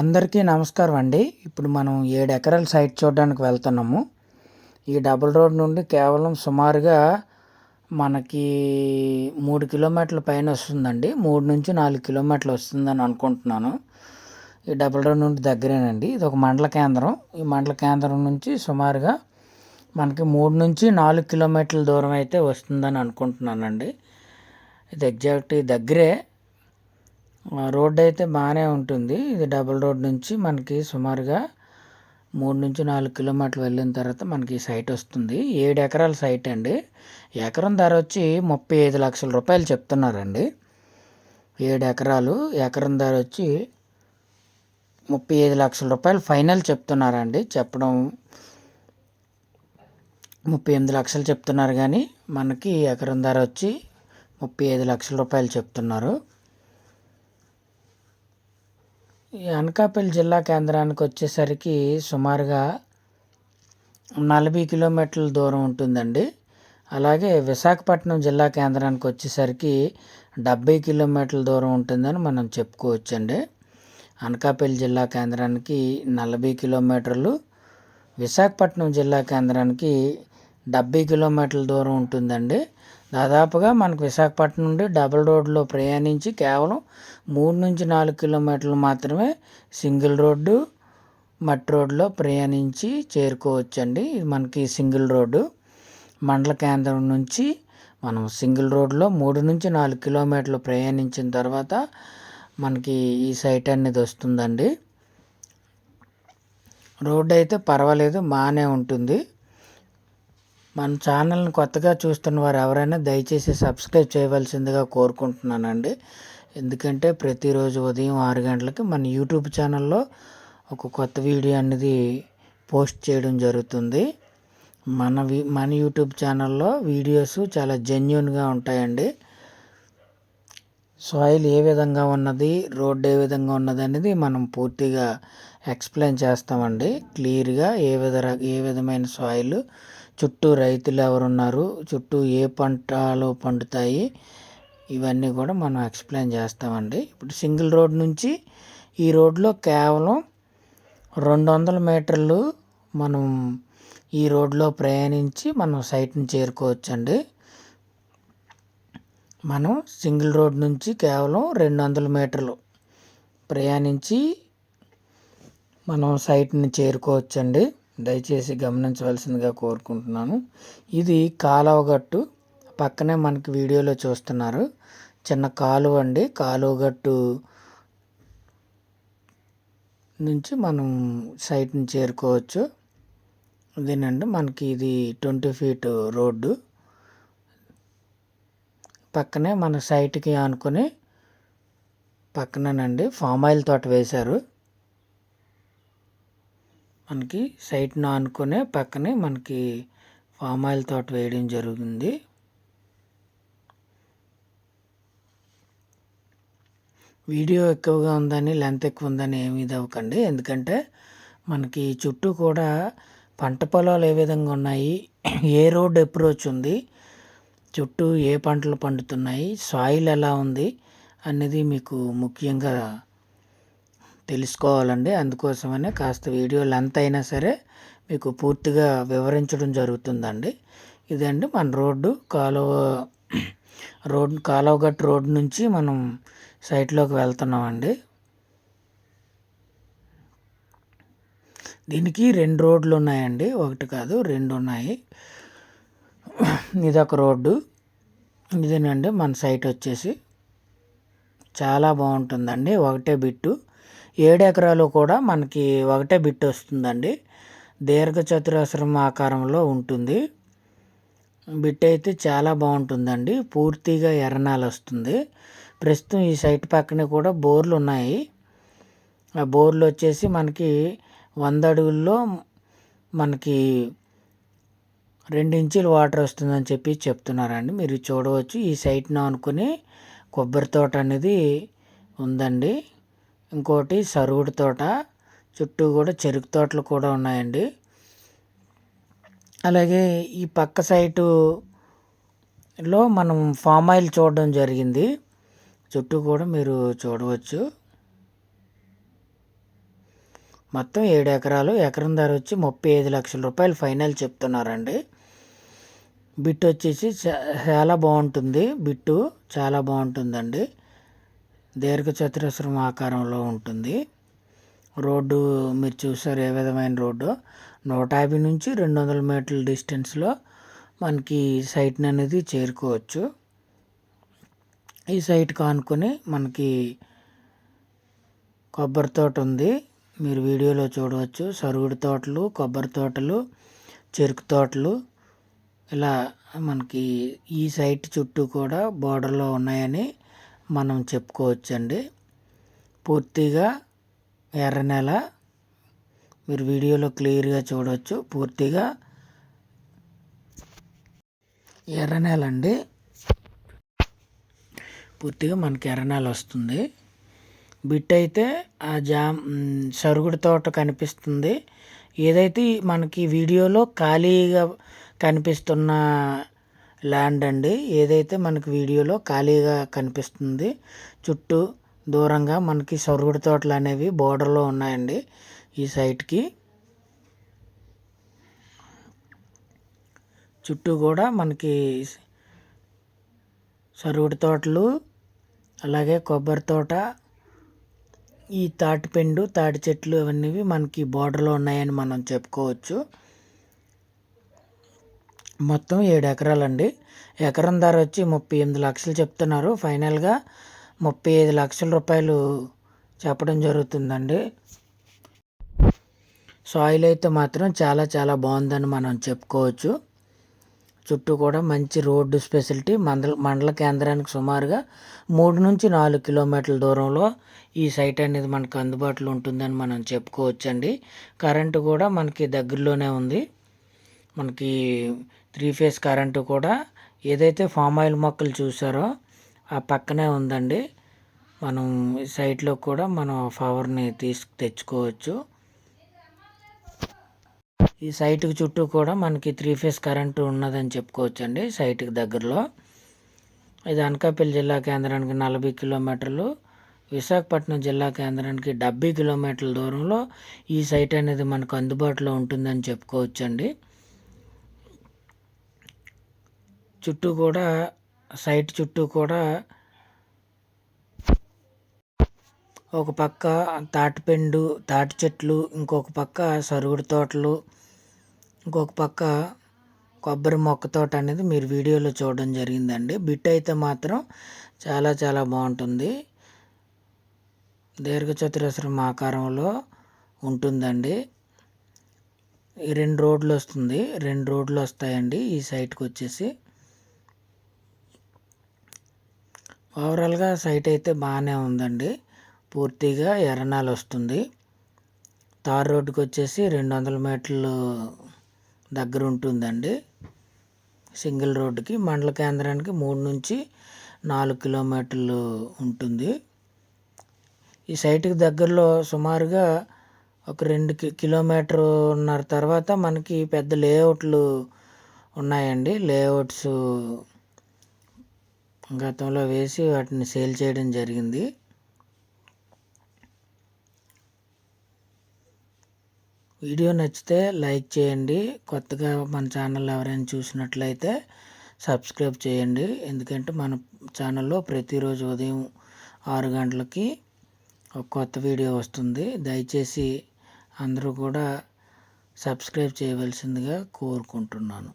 అందరికీ నమస్కారం అండి. ఇప్పుడు మనం ఏడు ఎకరాల సైట్ చూడడానికి వెళ్తున్నాము. ఈ డబుల్ రోడ్ నుండి కేవలం సుమారుగా మనకి మూడు కిలోమీటర్ల పైన వస్తుందండి. మూడు నుంచి నాలుగు కిలోమీటర్లు వస్తుందని అనుకుంటున్నాను. ఈ డబుల్ రోడ్ నుండి దగ్గరేనండి. ఇది ఒక మండల కేంద్రం. ఈ మండల కేంద్రం నుంచి సుమారుగా మనకి మూడు నుంచి నాలుగు కిలోమీటర్ల దూరం అయితే వస్తుందని అనుకుంటున్నానండి. ఇది ఎగ్జాక్ట్ దగ్గరే. రోడ్ అయితే బాగానే ఉంటుంది. ఇది డబుల్ రోడ్ నుంచి మనకి సుమారుగా మూడు నుంచి నాలుగు కిలోమీటర్లు వెళ్ళిన తర్వాత మనకి సైట్ వస్తుంది. ఏడు ఎకరాల సైట్ అండి. ఎకరం ధర వచ్చి ముప్పై ఐదు లక్షల రూపాయలు చెప్తున్నారండి. ఏడు ఎకరాలు ఎకరం ధర వచ్చి ముప్పై ఐదు లక్షల రూపాయలు ఫైనల్ చెప్తున్నారండి. చెప్పడం ముప్పై ఎనిమిది లక్షలు చెప్తున్నారు కానీ మనకి ఎకరం ధర వచ్చి ముప్పై ఐదు లక్షల రూపాయలు చెప్తున్నారు. ఈ అనకాపల్లి జిల్లా కేంద్రానికి వచ్చేసరికి సుమారుగా నలభై కిలోమీటర్ల దూరం ఉంటుందండి. అలాగే విశాఖపట్నం జిల్లా కేంద్రానికి వచ్చేసరికి డెబ్బై కిలోమీటర్ల దూరం ఉంటుందని మనం చెప్పుకోవచ్చండి. అనకాపల్లి జిల్లా కేంద్రానికి నలభై కిలోమీటర్లు విశాఖపట్నం జిల్లా కేంద్రానికి డెబ్బై కిలోమీటర్ల దూరం ఉంటుందండి. దాదాపుగా మనకు విశాఖపట్నం నుండి డబుల్ రోడ్లో ప్రయాణించి కేవలం మూడు నుంచి నాలుగు కిలోమీటర్లు మాత్రమే సింగిల్ రోడ్డు మట్టి రోడ్లో ప్రయాణించి చేరుకోవచ్చండి. ఇది మనకి సింగిల్ రోడ్డు. మండల కేంద్రం నుంచి మనం సింగిల్ రోడ్లో మూడు నుంచి నాలుగు కిలోమీటర్లు ప్రయాణించిన తర్వాత మనకి ఈ సైట్ అనేది వస్తుందండి. రోడ్డు అయితే పర్వాలేదు బాగానే ఉంటుంది. మన ఛానల్ని కొత్తగా చూస్తున్న వారు ఎవరైనా దయచేసి సబ్స్క్రైబ్ చేయవలసిందిగా కోరుకుంటున్నానండి. ఎందుకంటే ప్రతిరోజు ఉదయం ఆరు గంటలకి మన యూట్యూబ్ ఛానల్లో ఒక కొత్త వీడియో అనేది పోస్ట్ చేయడం జరుగుతుంది. మన మన యూట్యూబ్ ఛానల్లో వీడియోస్ చాలా జెన్యున్గా ఉంటాయండి. సాయిల్ ఏ విధంగా ఉన్నది రోడ్డు ఏ విధంగా ఉన్నది అనేది మనం పూర్తిగా ఎక్స్ప్లెయిన్ చేస్తామండి. క్లియర్గా ఏ విధ ఏ విధమైన సాయిల్ చుట్టూ రైతులు ఎవరున్నారు? చుట్టూ ఏ పంటలు పండుతాయి? ఇవన్నీ కూడా మనం ఎక్స్ప్లెయిన్ చేస్తామండి. ఇప్పుడు సింగిల్ రోడ్ నుంచి ఈ రోడ్లో కేవలం రెండు వందల మీటర్లు మనం ఈ రోడ్లో ప్రయాణించి మనం సైట్ని చేరుకోవచ్చండి. మనం సింగిల్ రోడ్ నుంచి కేవలం రెండు వందల మీటర్లు ప్రయాణించి మనం సైట్ని చేరుకోవచ్చండి. దయచేసి గమనించవలసిందిగా కోరుకుంటున్నాను. ఇది కాలువగట్టు పక్కనే మనకి వీడియోలో చూస్తున్నారు. చిన్న కాలువ అండి. కాలువగట్టు నుంచి మనం సైట్ని చేరుకోవచ్చు. ఇదేనండి. మనకి ఇది ట్వంటీ ఫీట్ రోడ్డు. పక్కనే మన సైట్కి ఆనుకొని పక్కనేనండి. ఫామ్ ఆయిల్ తోట వేశారు. మనకి సైట్ను ఆనుకునే పక్కనే మనకి ఫామ్ ఆయిల్ తోట వేయడం జరుగుతుంది. వీడియో ఎక్కువగా ఉందని లెంత్ ఎక్కువ ఉందని ఏమీ ఇది అవ్వకండి ఎందుకంటే మనకి చుట్టూ కూడా పంట పొలాలు ఏ విధంగా ఉన్నాయి ఏ రోడ్ అప్రోచ్ ఉంది చుట్టూ ఏ పంటలు పండుతున్నాయి సాయిల్ ఎలా ఉంది అనేది మీకు ముఖ్యంగా తెలుసుకోవాలండి. అందుకోసమనే కాస్త వీడియో లెంత్ అయినా సరే మీకు పూర్తిగా వివరించడం జరుగుతుందండి. ఇదండి మన రోడ్డు కాలువ రోడ్ కాలువగట్టు రోడ్ నుంచి మనం సైట్లోకి వెళ్తున్నామండి. దీనికి రెండు రోడ్లు ఉన్నాయండి. ఒకటి కాదు రెండు ఉన్నాయి. ఇదొక రోడ్డు. ఇదేనండి మన సైట్ వచ్చేసి. చాలా బాగుంటుందండి. ఒకటే బిట్టు. ఏడు ఎకరాలు కూడా మనకి ఒకటే బిట్ వస్తుందండి. దీర్ఘ చతురస్రం ఆకారంలో ఉంటుంది. బిట్ అయితే చాలా బాగుంటుందండి. పూర్తిగా ఎర్రనాలు వస్తుంది. ప్రస్తుతం ఈ సైట్ పక్కనే కూడా బోర్లు ఉన్నాయి. ఆ బోర్లు వచ్చేసి మనకి వంద అడుగుల్లో మనకి రెండు ఇంచులు వాటర్ వస్తుందని చెప్పి చెప్తున్నారండి. మీరు చూడవచ్చు. ఈ సైట్ను అనుకుని కొబ్బరి తోట అనేది ఉందండి. ఇంకోటి సరుగుడు తోట చుట్టూ కూడా చెరుకు తోటలు కూడా ఉన్నాయండి. అలాగే ఈ పక్క సైటులో మనం ఫామ్ ఆయిల్ చూడడం జరిగింది. చుట్టూ కూడా మీరు చూడవచ్చు. మొత్తం ఏడు ఎకరాలు. ఎకరం ధర వచ్చి ముప్పై ఐదు లక్షల రూపాయలు ఫైనల్ చెప్తున్నారండి. బిట్ వచ్చేసి చాలా బాగుంటుంది. బిట్టు చాలా బాగుంటుందండి. దీర్ఘ చతురస్రం ఆకారంలో ఉంటుంది. రోడ్డు మీరు చూసారు ఏ విధమైన రోడ్డు? నూట యాభై నుంచి రెండు వందల మీటర్ల డిస్టెన్స్లో మనకి సైట్ని అనేది చేరుకోవచ్చు. ఈ సైట్ కానుకొని మనకి కొబ్బరి తోట ఉంది. మీరు వీడియోలో చూడవచ్చు. సరుగుడు తోటలు కొబ్బరి తోటలు చెరుకు తోటలు ఇలా మనకి ఈ సైట్ చుట్టూ కూడా బోర్డర్లో ఉన్నాయని మనం చెప్పుకోవచ్చండి. పూర్తిగా ఎర్ర నెల మీరు వీడియోలో క్లియర్గా చూడవచ్చు పూర్తిగా ఎర్ర నెల అండి. పూర్తిగా మనకి ఎర్ర నెల వస్తుంది. బిట్ అయితే ఆ జామ్ సరుగుడు తోట కనిపిస్తుంది. ఏదైతే మనకి వీడియోలో ఖాళీగా కనిపిస్తున్న ల్యాండ్ అండి. ఏదైతే మనకి వీడియోలో ఖాళీగా కనిపిస్తుంది చుట్టూ దూరంగా మనకి సరుగుడు తోటలు అనేవి బోర్డర్లో ఉన్నాయండి ఈ సైట్కి. చుట్టూ కూడా మనకి సరుగుడు తోటలు అలాగే కొబ్బరి తోట ఈ తాటిపెండు తాటి చెట్లు అవన్నీ మనకి బోర్డర్లో ఉన్నాయని మనం చెప్పుకోవచ్చు. మొత్తం ఏడు ఎకరాలండి. ఎకరం ధర వచ్చి ముప్పై ఎనిమిది లక్షలు చెప్తున్నారు. ఫైనల్గా ముప్పై ఐదు లక్షల రూపాయలు చెప్పడం జరుగుతుందండి. సాయిల్ అయితే మాత్రం చాలా చాలా బాగుందని మనం చెప్పుకోవచ్చు. చుట్టూ కూడా మంచి రోడ్డు స్పెసిలిటీ మండల మండల కేంద్రానికి సుమారుగా మూడు నుంచి నాలుగు కిలోమీటర్ల దూరంలో ఈ సైట్ అనేది మనకు అందుబాటులో ఉంటుందని మనం చెప్పుకోవచ్చండి. కరెంటు కూడా మనకి దగ్గరలోనే ఉంది. మనకి త్రీ ఫేస్ కరెంటు కూడా ఏదైతే ఫామ్ ఆయిల్ మొక్కలు చూసారో ఆ పక్కనే ఉందండి. మనం సైట్లో కూడా మనం పవర్ని తీసు తెచ్చుకోవచ్చు. ఈ సైట్కి చుట్టూ కూడా మనకి త్రీ ఫేస్ కరెంటు ఉన్నదని చెప్పుకోవచ్చండి సైట్కి దగ్గరలో. ఇది అనకాపల్లి జిల్లా కేంద్రానికి నలభై కిలోమీటర్లు. విశాఖపట్నం జిల్లా కేంద్రానికి డెబ్బై కిలోమీటర్ల దూరంలో ఈ సైట్ అనేది మనకు అందుబాటులో ఉంటుందని చెప్పుకోవచ్చండి. చుట్టూ కూడా సైట్ చుట్టూ కూడా ఒక పక్క తాటిపెండు తాటి చెట్లు ఇంకొక పక్క సరుగుడు తోటలు ఇంకొక పక్క కొబ్బరి మొక్క తోట అనేది మీరు వీడియోలో చూడడం జరిగిందండి. బిట్ అయితే మాత్రం చాలా చాలా బాగుంటుంది. దీర్ఘచతురస్రం ఆకారంలో ఉంటుందండి. రెండు రోడ్లు వస్తుంది. రెండు రోడ్లు వస్తాయండి ఈ సైట్కి వచ్చేసి. ఓవరాల్గా సైట్ అయితే బాగానే ఉందండి. పూర్తిగా ఎర్రనాలు వస్తుంది. తార్ రోడ్డుకి వచ్చేసి రెండు వందల మీటర్లు దగ్గర ఉంటుందండి. సింగిల్ రోడ్డుకి మండల కేంద్రానికి మూడు నుంచి నాలుగు కిలోమీటర్లు ఉంటుంది. ఈ సైట్కి దగ్గరలో సుమారుగా ఒక రెండు కిలోమీటర్ ఉన్నర తర్వాత మనకి పెద్ద లేఅవుట్లు ఉన్నాయండి. లేఅవుట్స్ గతంలో వేసి వాటిని సేల్ చేయడం జరిగింది. వీడియో నచ్చితే లైక్ చేయండి. కొత్తగా మన ఛానల్ ఎవరైనా చూసినట్లయితే సబ్స్క్రైబ్ చేయండి. ఎందుకంటే మన ఛానల్లో ప్రతిరోజు ఉదయం ఆరు గంటలకి ఒక కొత్త వీడియో వస్తుంది. దయచేసి అందరూ కూడా సబ్స్క్రైబ్ చేయవలసిందిగా కోరుకుంటున్నాను.